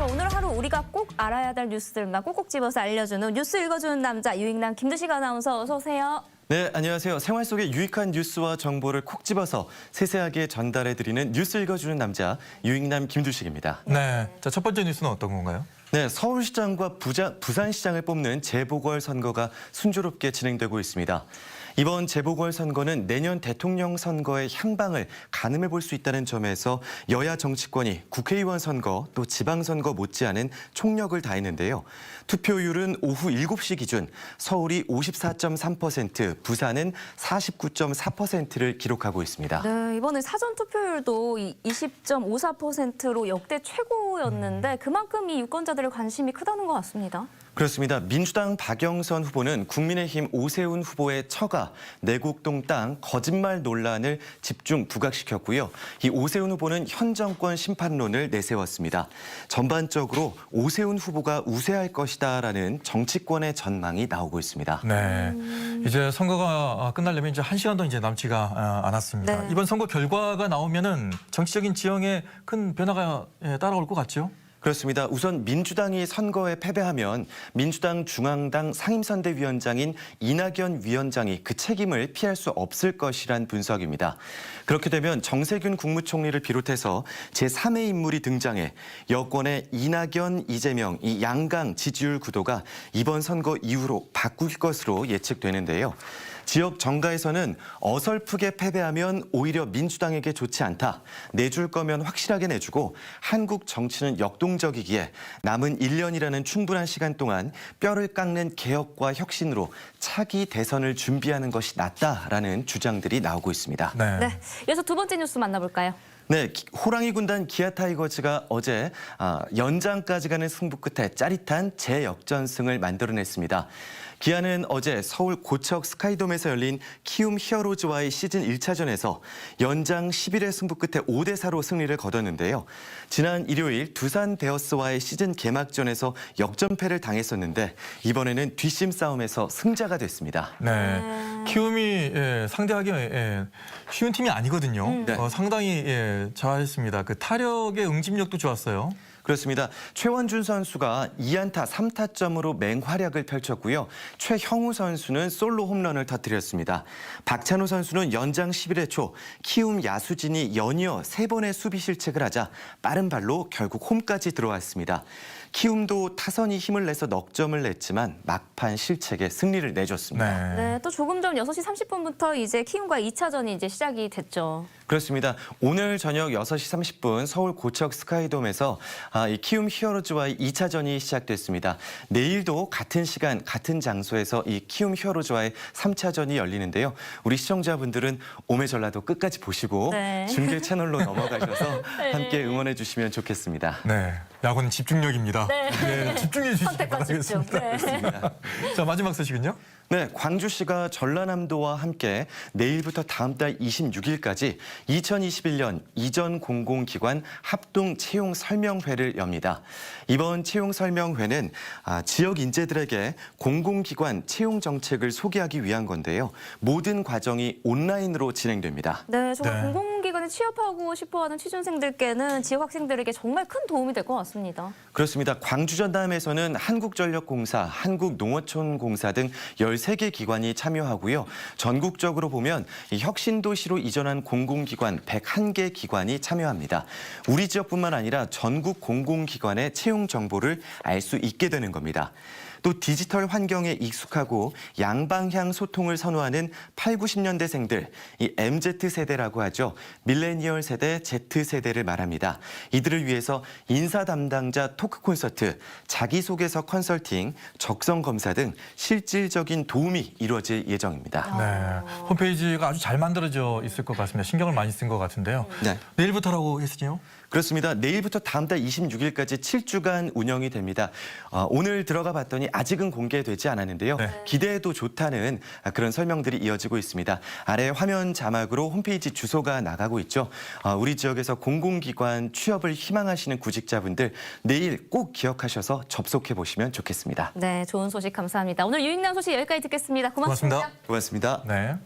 이어서 오늘 하루 우리가 꼭 알아야 될 뉴스들만 꼭꼭 집어서 알려주는 뉴스 읽어주는 남자 유익남 김두식 아나운서 어서 오세요. 네, 안녕하세요. 생활 속의 유익한 뉴스와 정보를 콕 집어서 세세하게 전달해드리는 뉴스 읽어주는 남자 유익남 김두식입니다. 네. 자, 첫 번째 뉴스는 어떤 건가요? 네, 서울시장과 부자, 부산시장을 뽑는 재보궐선거가 순조롭게 진행되고 있습니다. 이번 재보궐선거는 내년 대통령 선거의 향방을 가늠해 볼 수 있다는 점에서 여야 정치권이 국회의원 선거 또 지방선거 못지않은 총력을 다했는데요. 투표율은 오후 7시 기준 서울이 54.3%, 부산은 49.4%를 기록하고 있습니다. 네, 이번에 사전 투표율도 20.54%로 역대 최고였는데 그만큼 이 유권자들 의 관심이 크다는 것 같습니다. 그렇습니다. 민주당 박영선 후보는 국민의힘 오세훈 후보의 처가 내곡동 땅 거짓말 논란을 집중 부각시켰고요. 이 오세훈 후보는 현 정권 심판론을 내세웠습니다. 전반적으로 오세훈 후보가 우세할 것이다라는 정치권의 전망이 나오고 있습니다. 네. 이제 선거가 끝나려면 이제 한 시간도 이제 남지가 아, 않았습니다. 네. 이번 선거 결과가 나오면은 정치적인 지형에 큰 변화가 예, 따라올 것 같죠? 그렇습니다. 우선 민주당이 선거에 패배하면 민주당 중앙당 상임선대위원장인 이낙연 위원장이 그 책임을 피할 수 없을 것이란 분석입니다. 그렇게 되면 정세균 국무총리를 비롯해서 제3의 인물이 등장해 여권의 이낙연, 이재명 이 양강 지지율 구도가 이번 선거 이후로 바꿀 것으로 예측되는데요. 지역 정가에서는 어설프게 패배하면 오히려 민주당에게 좋지 않다. 내줄 거면 확실하게 내주고 한국 정치는 역동적이기에 남은 1년이라는 충분한 시간 동안 뼈를 깎는 개혁과 혁신으로 차기 대선을 준비하는 것이 낫다라는 주장들이 나오고 있습니다. 네. 네, 이어서 두 번째 뉴스 만나볼까요? 네, 기- 호랑이 군단 기아 타이거즈가 어제 아, 연장까지 가는 승부 끝에 짜릿한 재역전승을 만들어냈습니다. 기아는 어제 서울 고척 스카이돔에서 열린 키움 히어로즈와의 시즌 1차전에서 연장 11회 승부 끝에 5대 4로 승리를 거뒀는데요. 지난 일요일 두산 베어스와의 시즌 개막전에서 역전패를 당했었는데 이번에는 뒷심 싸움에서 승자가 됐습니다. 네. 키움이 예, 상대하기 예, 쉬운 팀이 아니거든요. 네. 어, 상당히 예, 잘했습니다. 그 타력의 응집력도 좋았어요. 그렇습니다. 최원준 선수가 2안타 3타점으로 맹활약을 펼쳤고요. 최형우 선수는 솔로 홈런을 터뜨렸습니다. 박찬호 선수는 연장 11회 초 키움 야수진이 연이어 세 번의 수비 실책을 하자 빠른 발로 결국 홈까지 들어왔습니다. 키움도 타선이 힘을 내서 넉 점을 냈지만 막판 실책에 승리를 내줬습니다. 네. 네, 또 조금 전 6시 30분부터 이제 키움과 2차전이 이제 시작이 됐죠. 그렇습니다. 오늘 저녁 6시 30분 서울 고척 스카이돔에서 아, 이 키움 히어로즈와의 2차전이 시작됐습니다. 내일도 같은 시간 같은 장소에서 이 키움 히어로즈와의 3차전이 열리는데요. 우리 시청자분들은 오메 전라도 끝까지 보시고 네. 중계 채널로 넘어가셔서 네. 함께 응원해 주시면 좋겠습니다. 네. 야구는 집중력입니다. 네. 집중해 주시기 선택과 집중. 바라겠습니다. 네. 자, 마지막 소식은요? 네, 광주시가 전라남도와 함께 내일부터 다음 달 26일까지 2021년 이전 공공기관 합동 채용 설명회를 엽니다. 이번 채용 설명회는 아, 지역 인재들에게 공공기관 채용 정책을 소개하기 위한 건데요. 모든 과정이 온라인으로 진행됩니다. 네, 정말 네. 공공기 관에 취업하고 싶어하는 취준생들께는 지역 학생들에게 정말 큰 도움이 될 것 같습니다. 그렇습니다. 광주 전담에서는 한국전력공사, 한국농어촌공사 등 13개 기관이 참여하고요. 전국적으로 보면 이 혁신도시로 이전한 공공기관 101개 기관이 참여합니다. 우리 지역뿐만 아니라 전국 공공기관의 채용 정보를 알 수 있게 되는 겁니다. 또 디지털 환경에 익숙하고 양방향 소통을 선호하는 8, 90년대생들, 이 MZ세대라고 하죠. 밀레니얼 세대, Z세대를 말합니다. 이들을 위해서 인사 담당자 토크 콘서트, 자기소개서 컨설팅, 적성 검사 등 실질적인 도움이 이루어질 예정입니다. 네. 홈페이지가 아주 잘 만들어져 있을 것 같습니다. 신경을 많이 쓴 것 같은데요. 네. 내일부터라고 했으니요? 그렇습니다. 내일부터 다음 달 26일까지 7주간 운영이 됩니다. 어, 오늘 들어가 봤더니 아직은 공개되지 않았는데요. 네. 기대해도 좋다는 그런 설명들이 이어지고 있습니다. 아래 화면 자막으로 홈페이지 주소가 나가고 있죠. 어, 우리 지역에서 공공기관 취업을 희망하시는 구직자분들 내일 꼭 기억하셔서 접속해 보시면 좋겠습니다. 네, 좋은 소식 감사합니다. 오늘 유익남 소식 여기까지 듣겠습니다 고맙습니다. 고맙습니다. 고맙습니다. 네.